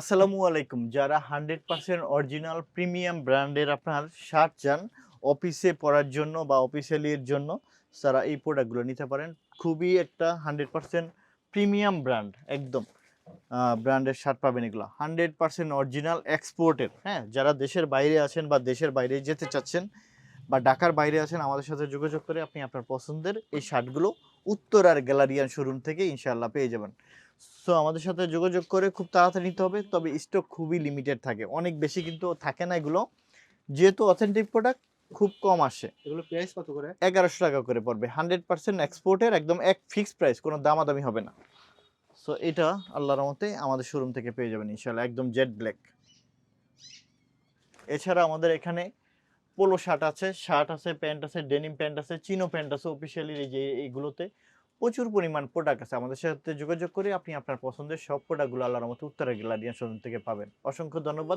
আসসালামু আলাইকুম। যারা হান্ড্রেড পার্সেন্ট অরিজিনাল প্রিমিয়াম ব্র্যান্ডের আপনার শার্ট চান, অফিসে পরার জন্য বা অফিসিয়ালির জন্য, তারা এই প্রোডাক্টগুলো নিতে পারেন। খুবই একটা হান্ড্রেড পার্সেন্ট প্রিমিয়াম ব্র্যান্ড, একদম। ব্র্যান্ডের শার্ট পাবেন এগুলো। হান্ড্রেড পার্সেন্ট অরিজিনাল এক্সপোর্টের হ্যাঁ? যারা দেশের বাইরে আছেন বা দেশের বাইরে যেতে চাচ্ছেন বা ঢাকার বাইরে আছেন, আমাদের সাথে যোগাযোগ করে আপনি আপনার পছন্দের এই শার্টগুলো উত্তরার গ্যালারিয়ান শোরুম থেকে ইনশাআল্লাহ পেয়ে যাবেন। সো আমাদের সাথে যোগাযোগ করে খুব তাড়াতাড়ি নিতে হবে তবে স্টক খুবই লিমিটেড থাকে। অনেক বেশি কিন্তু থাকে না এগুলো। যেহেতু অথেন্টিক প্রোডাক্ট খুব কম আসে। এগুলো প্রাইস কত করে? এগারোশো টাকা করে পড়বে। হান্ড্রেড পার্সেন্ট এক্সপোর্টের একদম এক ফিক্সড প্রাইস কোনো দামাদামি হবে না। সো এটা আল্লাহর মতে আমাদের শোরুম থেকে পেয়ে যাবেন ইনশাল্লাহ একদম জেড ব্ল্যাক এছাড়া আমাদের এখানে পোলো শার্ট আছে শার্ট আছে প্যান্ট আছে ডেনিম প্যান্ট আছে চিনো প্যান্ট আছে অফিসিয়ালি এই যে এইগুলোতে প্রচুর পরিমাণ প্রোডাক্ট আছে। আমাদের সাথে যোগাযোগ করে আপনি আপনার পছন্দের সব প্রোডাক্টগুলো আল্লাহর মতো উত্তরা গ্যালারিয়ান শোরুম থেকে পাবেন। অসংখ্য ধন্যবাদ।